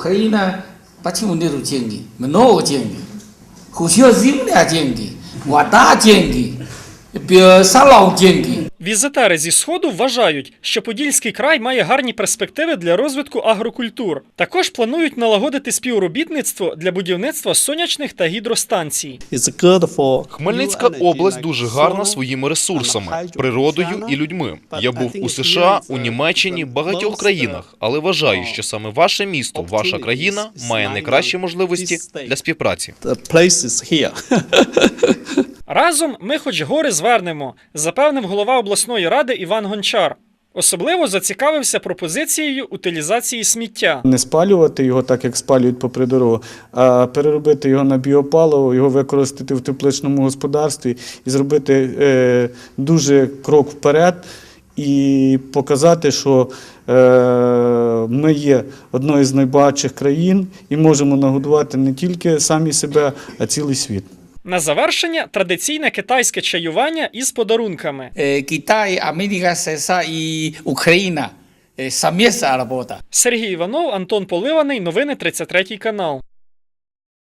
可以呢，把听我的都经历，我那个经历，或许要人俩经历，我大经历，比如三老经历。Візитери зі сходу вважають, що Подільський край має гарні перспективи для розвитку агрокультур. Також планують налагодити співробітництво для будівництва сонячних та гідростанцій. Хмельницька область дуже гарна своїми ресурсами, природою і людьми. Я був у США, у Німеччині, багатьох країнах, але вважаю, що саме ваше місто, ваша країна має найкращі можливості для співпраці. Разом ми хоч гори звернемо, запевнив голова обласної ради Іван Гончар. Особливо зацікавився пропозицією утилізації сміття. Не спалювати його так, як спалюють попри дорогу, а переробити його на біопаливо, його використати в тепличному господарстві і зробити е, дуже крок вперед і показати, що е, ми є одною з найбагатших країн і можемо нагодувати не тільки самі себе, а цілий світ. На завершення традиційне китайське чаювання із подарунками. Э, Китай, Америка, США і Україна. э, робота. Сергій Іванов, Антон Поливаний. Новини 33 канал.